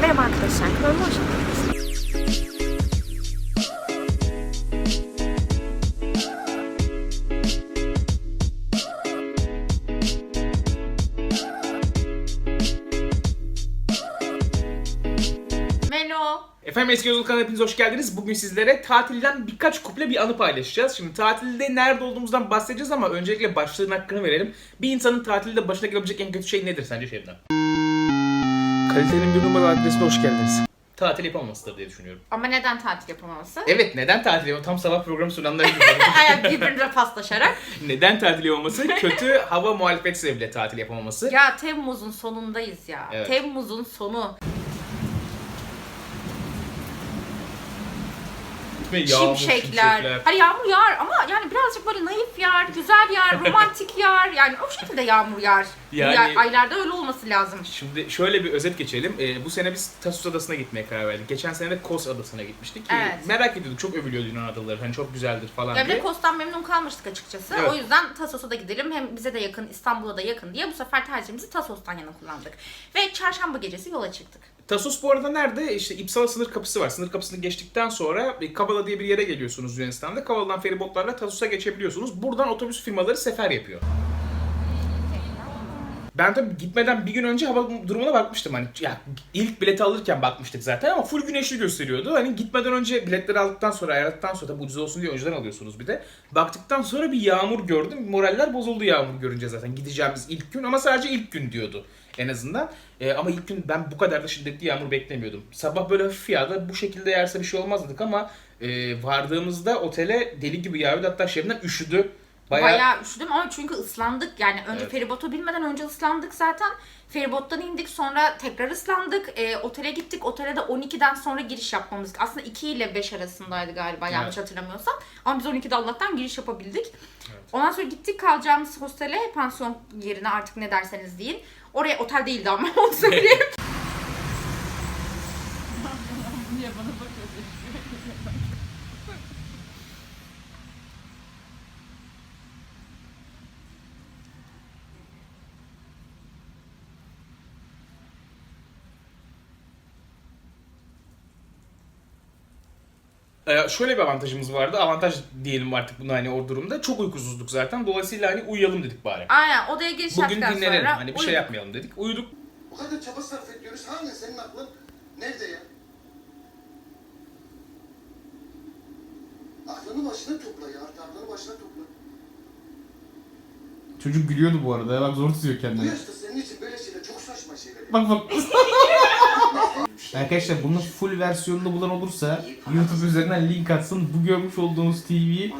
Merhaba arkadaşlar, kanalıma hoş geldiniz. Melo. Efendim eski yolculuk kanalına hepiniz hoş geldiniz. Bugün sizlere tatilden birkaç kuple bir anı paylaşacağız. Şimdi tatilde nerede olduğumuzdan bahsedeceğiz ama öncelikle başlığın hakkını verelim. Bir insanın tatilde başına gelebilecek en kötü şey nedir sence Şebnem? Kalitenin bir numaralı adresine hoş geldiniz. Tatil yapamamasıdır diye düşünüyorum. Ama neden tatil yapamaması? Evet neden tatil yapamam? Tam sabah programı sunanlar gibi. Ayak birbirine paslaşarak. neden tatil yapamaması? Kötü hava muhalefet sebebiyle tatil yapamaması. Ya Temmuz'un sonundayız ya. Evet. Temmuz'un sonu. Ve yağmur, Şimşekler. Hani yağmur yağar ama yani birazcık böyle naif yağar, güzel yağar, romantik yağar. Yani o şekilde yağmur yağar. Yani- Bu ya- aylarda öyle olması lazım. Şimdi şöyle bir özet geçelim. Ee, bu sene biz Tasos Adası'na gitmeye karar verdik. Geçen sene de Kos Adası'na gitmiştik. Evet. merak ediyorduk. Çok övülüyordu Yunan adaları. Hani çok güzeldir falan Ya bir diye. de Kos'tan memnun kalmıştık açıkçası. Evet. O yüzden Tasos'a da gidelim. Hem bize de yakın, İstanbul'a da yakın diye bu sefer tercihimizi Tasos'tan yana kullandık. Ve çarşamba gecesi yola çıktık. Tasos bu arada nerede? İşte İpsala sınır kapısı var. Sınır kapısını geçtikten sonra Kavala diye bir yere geliyorsunuz Yunanistan'da. Kavala'dan feribotlarla Tasos'a geçebiliyorsunuz. Buradan otobüs firmaları sefer yapıyor. Ben tabii gitmeden bir gün önce hava durumuna bakmıştım. Hani ya ilk bileti alırken bakmıştık zaten ama full güneşli gösteriyordu. Hani gitmeden önce biletleri aldıktan sonra ayarladıktan sonra tabii ucuz olsun diye önceden alıyorsunuz bir de. Baktıktan sonra bir yağmur gördüm. Moraller bozuldu yağmur görünce zaten. Gideceğimiz ilk gün ama sadece ilk gün diyordu en azından. Ee, ama ilk gün ben bu kadar da şiddetli yağmur beklemiyordum. Sabah böyle hafif yağdı. Bu şekilde yerse bir şey olmaz dedik ama e, vardığımızda otele deli gibi yağıyordu. Hatta Şebnem üşüdü. Bayağı... Bayağı, üşüdüm ama çünkü ıslandık. Yani önce Evet. feribota binmeden önce ıslandık zaten. Feribottan indik sonra tekrar ıslandık. E, otele gittik. Otele de 12'den sonra giriş yapmamız. Aslında 2 ile 5 arasındaydı galiba yanlış hatırlamıyorsam. Ama biz 12'de Allah'tan giriş yapabildik. Ondan sonra gittik kalacağımız hostele, pansiyon yerine artık ne derseniz deyin. Oraya otel değildi ama onu söyleyeyim. Ee, şöyle bir avantajımız vardı. Avantaj diyelim artık bunu hani o durumda. Çok uykusuzduk zaten. Dolayısıyla hani uyuyalım dedik bari. Aynen odaya giriş Bugün yaptıktan dinlenelim. sonra Hani bir şey uyuduk. yapmayalım dedik. Uyuduk. Bu kadar çaba sarf ediyoruz. Hala senin aklın nerede ya? Aklını başına topla ya. Artık aklını başına topla. Çocuk gülüyordu bu arada. ya, Bak zor tutuyor Bu kendini. yaşta senin için böyle şeyler çok saçma şeyler. ya. Bak bak. Arkadaşlar bunun full versiyonunu bulan olursa YouTube üzerinden link atsın. Bu görmüş olduğunuz TV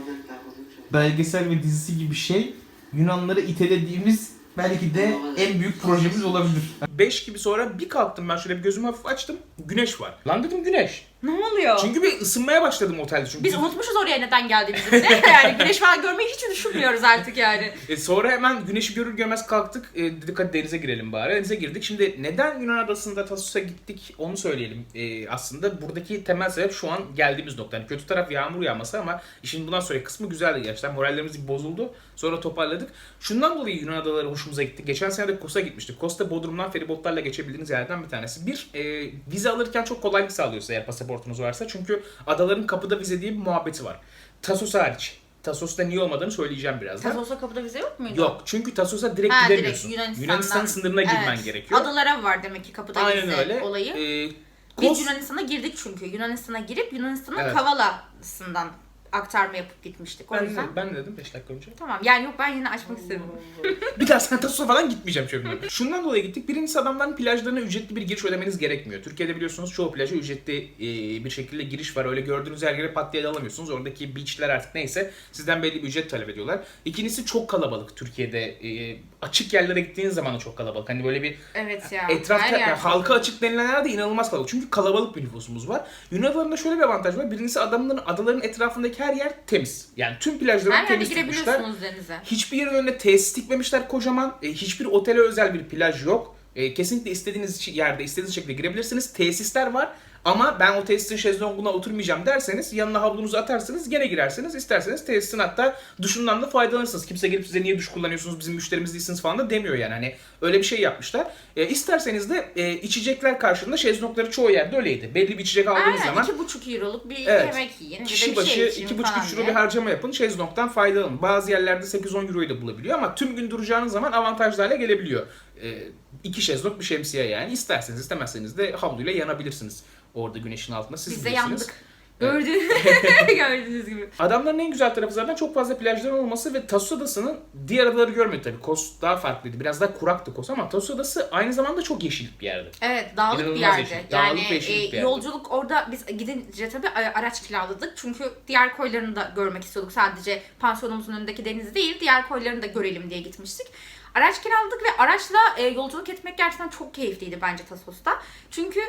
belgesel ve dizisi gibi şey Yunanları itelediğimiz belki de en büyük projemiz olabilir. 5 gibi sonra bir kalktım ben şöyle bir gözümü hafif açtım. Güneş var. Lan dedim güneş. Ne oluyor? Çünkü bir ısınmaya başladım otelde. Çünkü Biz unutmuşuz oraya neden geldiğimizi bir de. Yani güneş falan görmeyi hiç düşünmüyoruz artık yani. E, sonra hemen güneşi görür görmez kalktık. E, dedik hadi denize girelim bari. Denize girdik. Şimdi neden Yunan adasında Tasos'a gittik onu söyleyelim. E, aslında buradaki temel sebep şu an geldiğimiz nokta. Yani kötü taraf yağmur yağması ama işin bundan sonraki kısmı güzeldi gerçekten. Morallerimiz bozuldu. Sonra toparladık. Şundan dolayı Yunan adaları hoşumuza gitti. Geçen sene de Kos'a gitmiştik. Kos'ta Bodrum'dan feribotlarla geçebildiğiniz yerlerden bir tanesi. Bir, e, vize alırken çok kolaylık sağlıyorsa eğer pasaportunuz varsa. Çünkü adaların kapıda vize diye bir muhabbeti var. Tasos hariç. Tasos'ta niye olmadığını söyleyeceğim birazdan. Tasos'a kapıda vize yok muydu? Yok çünkü Tasos'a direkt Ha, direkt gidemiyorsun. Yunanistan'dan. Yunanistan'ın sınırına girmen Evet. gerekiyor. Adalara var demek ki kapıda Aynen vize öyle. olayı. Ee, Biz Kos- Yunanistan'a girdik çünkü. Yunanistan'a girip Yunanistan'ın Evet. Kavala'sından aktarma yapıp gitmiştik. O ben, yüzden. de, ben de dedim 5 dakika önce. Tamam yani yok ben yine açmak istedim. bir daha sen Tasos'a falan gitmeyeceğim şöyle. Şundan dolayı gittik. Birincisi adamların plajlarına ücretli bir giriş ödemeniz gerekmiyor. Türkiye'de biliyorsunuz çoğu plaja ücretli e, bir şekilde giriş var. Öyle gördüğünüz her yere pat diye alamıyorsunuz. Oradaki beachler artık neyse sizden belli bir ücret talep ediyorlar. İkincisi çok kalabalık Türkiye'de. E, açık yerlere gittiğiniz zaman da çok kalabalık. Hani böyle bir Evet ya. Etrafta yani halka açık denilen yerde inanılmaz kalabalık. Çünkü kalabalık bir nüfusumuz var. Yunan adalarında şöyle bir avantaj var. Birincisi adamların adaların etrafındaki her yer temiz. Yani tüm plajları Her yerde temiz tutmuşlar. denize. Hiçbir yerin önüne tesis dikmemişler kocaman. E, hiçbir otele özel bir plaj yok. E, kesinlikle istediğiniz yerde istediğiniz şekilde girebilirsiniz. Tesisler var ama ben o tesisin şezlonguna oturmayacağım derseniz yanına havlunuzu atarsınız gene girersiniz. İsterseniz tesisin hatta duşundan da faydalanırsınız. Kimse gelip size niye duş kullanıyorsunuz bizim müşterimiz değilsiniz falan da demiyor yani. Hani öyle bir şey yapmışlar. E, isterseniz de e, içecekler karşılığında şezlongları çoğu yerde öyleydi. Belli bir içecek aldığınız Aynen zaman iki buçuk euroluk bir Evet. yemek yiyin. Kişi bir başı şey için 2,5 falan 3 euro bir harcama yapın. Şezlong'dan faydalanın. Bazı yerlerde 8-10 euroyu da bulabiliyor ama tüm gün duracağınız zaman avantajlı hale gelebiliyor. Ee, iki şezlong bir şemsiye yani. İsterseniz istemezseniz de havluyla yanabilirsiniz. Orada güneşin altında siz Biz de bilirsiniz. yandık. Gördüğünüz, gördüğünüz gibi. Adamların en güzel tarafı zaten çok fazla plajların olması ve Tasos Adası'nın diğer adaları görmedik tabii. Kos daha farklıydı. Biraz daha kuraktı Kos ama Tasos Adası aynı zamanda çok yeşillik bir yerdi. Evet dağlık bir İnanılmaz yerde. yeşillik, Yani dağlık ve yeşillik e, bir yerde. yolculuk orada biz gidince tabii a- araç kiraladık. Çünkü diğer koylarını da görmek istiyorduk. Sadece pansiyonumuzun önündeki denizi değil diğer koylarını da görelim diye gitmiştik. Araç kiraladık ve araçla e, yolculuk etmek gerçekten çok keyifliydi bence Tasos'ta. Çünkü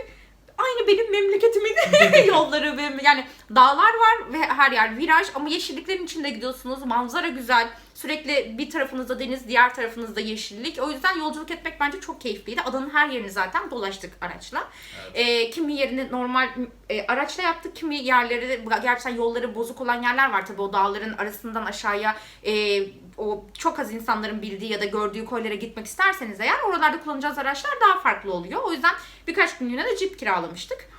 aynı benim memleketimin yolları benim yani dağlar var ve her yer viraj ama yeşilliklerin içinde gidiyorsunuz. Manzara güzel. Sürekli bir tarafınızda deniz, diğer tarafınızda yeşillik. O yüzden yolculuk etmek bence çok keyifliydi. Adanın her yerini zaten dolaştık araçla. Ee, kimi yerini normal e, araçla yaptık. Kimi yerleri gerçekten yolları bozuk olan yerler var tabii o dağların arasından aşağıya e, o çok az insanların bildiği ya da gördüğü koylara gitmek isterseniz eğer oralarda kullanacağınız araçlar daha farklı oluyor. O yüzden birkaç günlüğüne de cip kiralamıştık.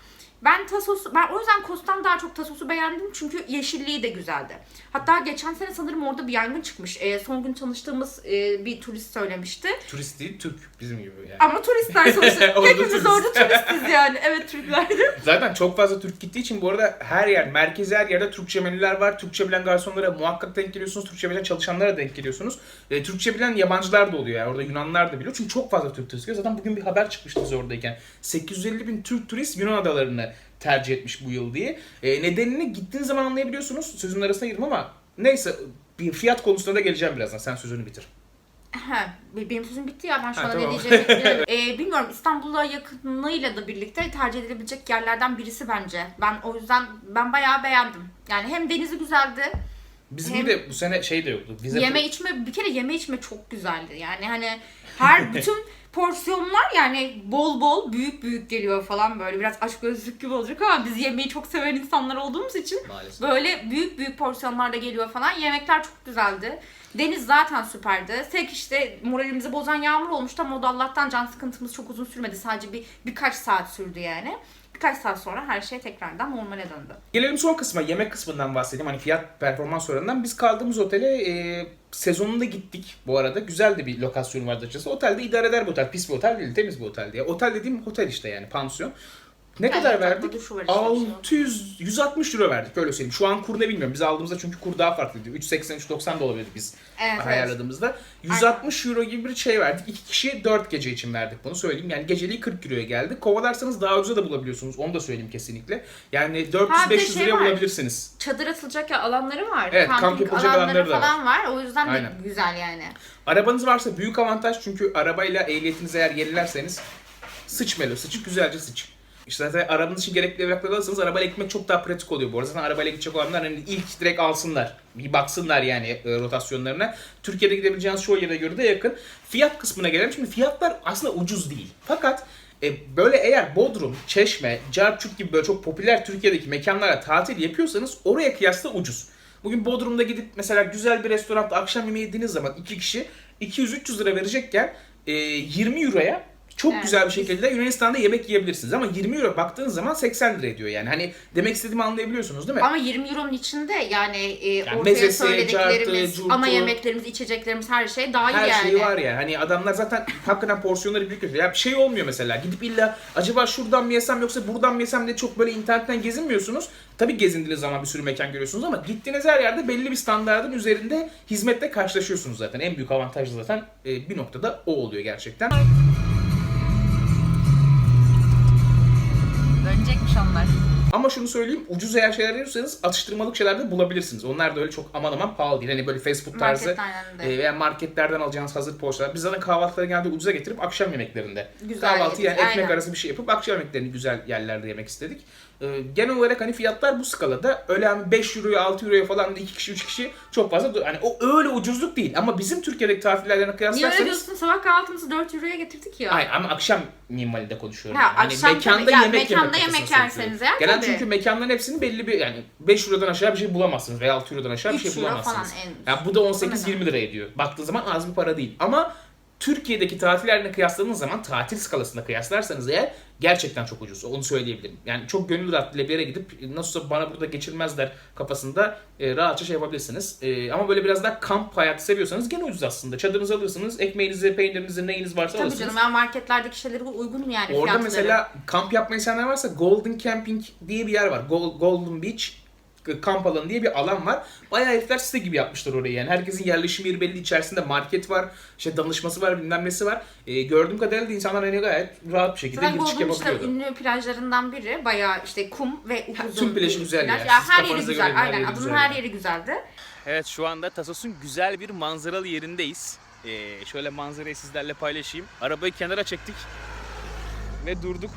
Ben Tasos'u, ben o yüzden Kos'tan daha çok Tasos'u beğendim çünkü yeşilliği de güzeldi. Hatta geçen sene sanırım orada bir yangın çıkmış. Ee, son gün tanıştığımız e, bir turist söylemişti. Turist değil, Türk bizim gibi yani. Ama turistler sonuçta. Orada Hepimiz turist. orada turistiz yani. Evet Türklerdi. Zaten çok fazla Türk gittiği için bu arada her yer, merkezi her yerde Türkçe menüler var. Türkçe bilen garsonlara muhakkak denk geliyorsunuz. Türkçe bilen çalışanlara denk geliyorsunuz. E, Türkçe bilen yabancılar da oluyor yani. Orada Yunanlılar da biliyor. Çünkü çok fazla Türk turist geliyor. Zaten bugün bir haber çıkmıştı biz oradayken. 850 bin Türk turist Yunan adalarını tercih etmiş bu yıl diye. E, nedenini gittiğiniz zaman anlayabiliyorsunuz. Sözümün arasına girdim ama neyse bir fiyat konusunda da geleceğim birazdan. Sen sözünü bitir. Ha, benim sözüm bitti ya ben şu Ha, tamam. ne diyeceğimi bilmiyorum. Ee, bilmiyorum İstanbul'a yakınlığıyla da birlikte tercih edilebilecek yerlerden birisi bence. Ben o yüzden ben bayağı beğendim. Yani hem denizi güzeldi. Bizim Hem- de bu sene şey de yoktu. Vize Yeme içme bir kere yeme içme çok güzeldi. Yani hani her bütün porsiyonlar yani bol bol büyük büyük geliyor falan böyle biraz aşk gözlük gibi olacak ama biz yemeği çok seven insanlar olduğumuz için Maalesef. böyle büyük büyük porsiyonlarda geliyor falan. Yemekler çok güzeldi. Deniz zaten süperdi. Tek işte moralimizi bozan yağmur olmuştu ama o da Allah'tan can sıkıntımız çok uzun sürmedi. Sadece bir birkaç saat sürdü yani. Birkaç saat sonra her şey tekrardan normale döndü. Gelelim son kısma, yemek kısmından bahsedeyim. Hani fiyat performans oranından. Biz kaldığımız otele e, sezonunda gittik bu arada. Güzel de bir lokasyonu vardı açıkçası. Otelde idare eder bir otel. Pis bir otel değil, temiz bir otel diye. Otel dediğim otel işte yani, pansiyon. Ne Yani kadar verdik? duşu var işte, bir şey yok. 600, 160 euro verdik öyle söyleyeyim. Şu an kur ne bilmiyorum. Biz aldığımızda çünkü kur daha farklıydı. 3.80, 3.90 da olabilir biz Evet, evet. ayarladığımızda. 160 euro gibi bir şey verdik. İki kişi 4 gece için verdik bunu söyleyeyim. Yani geceliği 40 euroya geldi. Kovalarsanız daha ucuza da bulabiliyorsunuz. Onu da söyleyeyim kesinlikle. Yani 400-500 Ha, bir de şey liraya var. bulabilirsiniz. çadır atılacak ya alanları var. Evet, kamp yapılacak alanları da falan var. O yüzden de Aynen. güzel yani. Arabanız varsa büyük avantaj çünkü arabayla ehliyetinizi eğer yenilerseniz sıç Melo, sıç güzelce sıç. İşte zaten arabanız için gerekli evrakları alırsanız arabayla gitmek çok daha pratik oluyor bu arada. Zaten arabayla gidecek olanlar hani ilk direkt alsınlar. Bir baksınlar yani e, rotasyonlarına. Türkiye'de gidebileceğiniz çoğu yere göre de yakın. Fiyat kısmına gelelim. Şimdi fiyatlar aslında ucuz değil. Fakat e, böyle eğer Bodrum, Çeşme, Carçuk gibi böyle çok popüler Türkiye'deki mekanlara tatil yapıyorsanız oraya kıyasla ucuz. Bugün Bodrum'da gidip mesela güzel bir restoranda akşam yemeği yediğiniz zaman iki kişi 200-300 lira verecekken e, 20 euroya çok Evet. güzel bir şekilde Yunanistan'da yemek yiyebilirsiniz. Ama 20 euro baktığınız zaman 80 lira ediyor yani. Hani demek istediğimi anlayabiliyorsunuz değil mi? Ama 20 euronun içinde yani, e, ortaya mezesi, söylediklerimiz, cartı, ana yemeklerimiz, içeceklerimiz her şey dahil Her yani. şeyi var ya. Hani adamlar zaten hakikaten porsiyonları büyük yapıyor. Ya bir şey olmuyor mesela. Gidip illa acaba şuradan mı yesem yoksa buradan mı yesem diye çok böyle internetten gezinmiyorsunuz. Tabii gezindiğiniz zaman bir sürü mekan görüyorsunuz ama gittiğiniz her yerde belli bir standartın üzerinde hizmette karşılaşıyorsunuz zaten. En büyük avantaj da zaten e, bir noktada o oluyor gerçekten. Onlar. Ama şunu söyleyeyim ucuz eğer şeyler arıyorsanız atıştırmalık şeyler de bulabilirsiniz. Onlar da öyle çok aman aman pahalı değil. Hani böyle fast food tarzı Marketlerden de. e, veya marketlerden alacağınız hazır poğaçalar. Biz zaten kahvaltıları genelde ucuza getirip akşam yemeklerinde. Güzel Kahvaltı yedik, yani ekmek aynen. arası bir şey yapıp akşam yemeklerini güzel yerlerde yemek istedik. Ee, genel olarak hani fiyatlar bu skalada. Öyle hani 5 euroya 6 euroya falan da 2 kişi 3 kişi çok fazla hani o öyle ucuzluk değil ama bizim Türkiye'deki tatillerden Niye öyle kıyaslarsanız diyorsun? Sabah kahvaltımızı 4 euroya getirdik ya. Hayır ama akşam minvalinde konuşuyorum. Ha, yani. Akşam mekanda tabii. Ya, yemek mekanda yemek yerseniz eğer Genel tabii. çünkü mekanların hepsinin belli bir yani 5 eurodan aşağı bir şey bulamazsınız veya 6 eurodan aşağı bir 3 şey euro bulamazsınız. falan en- Yani bu da 18-20 lira ediyor. Baktığın zaman az bir para değil. Ama Türkiye'deki tatillerle kıyasladığınız zaman tatil skalasında kıyaslarsanız eğer gerçekten çok ucuz. Onu söyleyebilirim. Yani çok gönül rahatlığıyla bir yere gidip nasılsa bana burada geçirmezler kafasında e, rahatça şey yapabilirsiniz. E, ama böyle biraz daha kamp hayatı seviyorsanız gene ucuz aslında. Çadırınızı alırsınız, ekmeğinizi, peynirinizi, neyiniz varsa Tabii alırsınız. canım ben marketlerdeki şeyleri uygun yani Orada fiyatları. mesela kamp yapma insanlar varsa Golden Camping diye bir yer var. Gol- Golden Beach kamp alanı diye bir alan var. Bayağı herifler site gibi yapmışlar orayı yani. Herkesin yerleşim yeri belli. içerisinde market var, işte danışması var, bilmem nesi var. E, gördüğüm kadarıyla da insanlar hani gayet rahat bir şekilde Zaten giriş yapabiliyordu. ünlü plajlarından biri. Bayağı işte kum ve Ha, upuzun tüm plajı güzel plaj. ya. Ya her yeri güzel. göre her Aynen. yeri Adının her yani. yeri güzeldi. Evet şu anda Tasos'un güzel bir manzaralı yerindeyiz. Ee, şöyle manzarayı sizlerle paylaşayım. Arabayı kenara çektik ve durduk.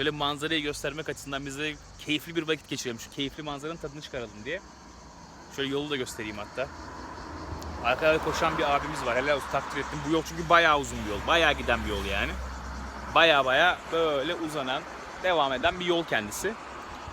Şöyle manzarayı göstermek açısından bize keyifli bir vakit geçirelim. Şu keyifli manzaranın tadını çıkaralım diye. Şöyle yolu da göstereyim hatta. Arkada koşan bir abimiz var. Helal olsun takdir ettim. Bu yol çünkü bayağı uzun bir yol. Bayağı giden bir yol yani. Bayağı bayağı böyle uzanan, devam eden bir yol kendisi.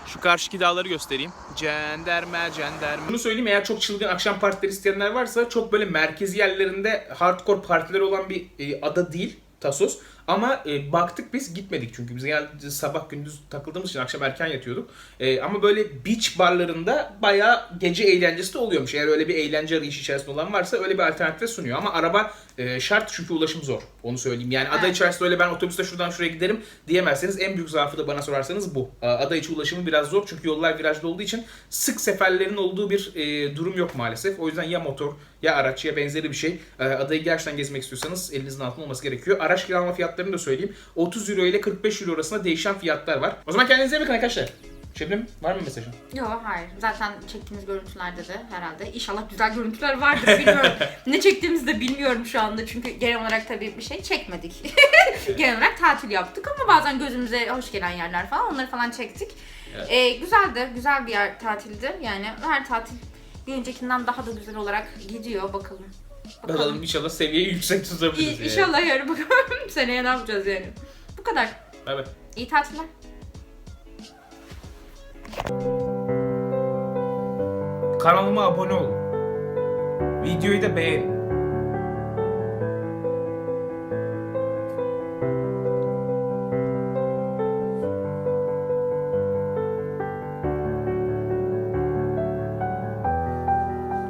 Şu karşıki dağları göstereyim. Cenderme, cenderme. Bunu söyleyeyim eğer çok çılgın akşam partileri isteyenler varsa çok böyle merkezi yerlerinde hardcore partiler olan bir e, ada değil Tasos. Ama e, baktık biz gitmedik çünkü biz genelde sabah gündüz takıldığımız için akşam erken yatıyorduk. E, ama böyle beach barlarında bayağı gece eğlencesi de oluyormuş. Eğer öyle bir eğlence arayışı içerisinde olan varsa öyle bir alternatif sunuyor. Ama araba e, şart çünkü ulaşım zor. Onu söyleyeyim. Yani ada içerisinde öyle ben otobüste şuradan şuraya giderim diyemezseniz en büyük zaafı da bana sorarsanız bu. E, Ada içi ulaşımı biraz zor çünkü yollar virajda olduğu için sık seferlerin olduğu bir e, durum yok maalesef. O yüzden ya motor ya araç ya benzeri bir şey. E, adayı gerçekten gezmek istiyorsanız elinizin altında olması gerekiyor. Araç kiralama fiyatlarını da söyleyeyim. 30 euro ile 45 euro arasında değişen fiyatlar var. O zaman kendinize bakın arkadaşlar. Şebnem var mı mesajın? Yok hayır. Zaten çektiğimiz görüntülerde de herhalde. İnşallah güzel görüntüler vardır. Bilmiyorum. ne çektiğimizi de bilmiyorum şu anda. Çünkü genel olarak tabii bir şey çekmedik. genel olarak tatil yaptık ama bazen gözümüze hoş gelen yerler falan onları falan çektik. Evet. Ee, güzeldi. Güzel bir yer tatildi. Yani her tatil bir öncekinden daha da güzel olarak gidiyor. Bakalım. Bakalım inşallah seviyeyi yüksek tutabiliriz. İyi, İnşallah yarın bakalım. Seneye ne yapacağız yani. Bu kadar. Bay bay. İyi tatiller. Kanalıma abone olun. Videoyu da beğenin.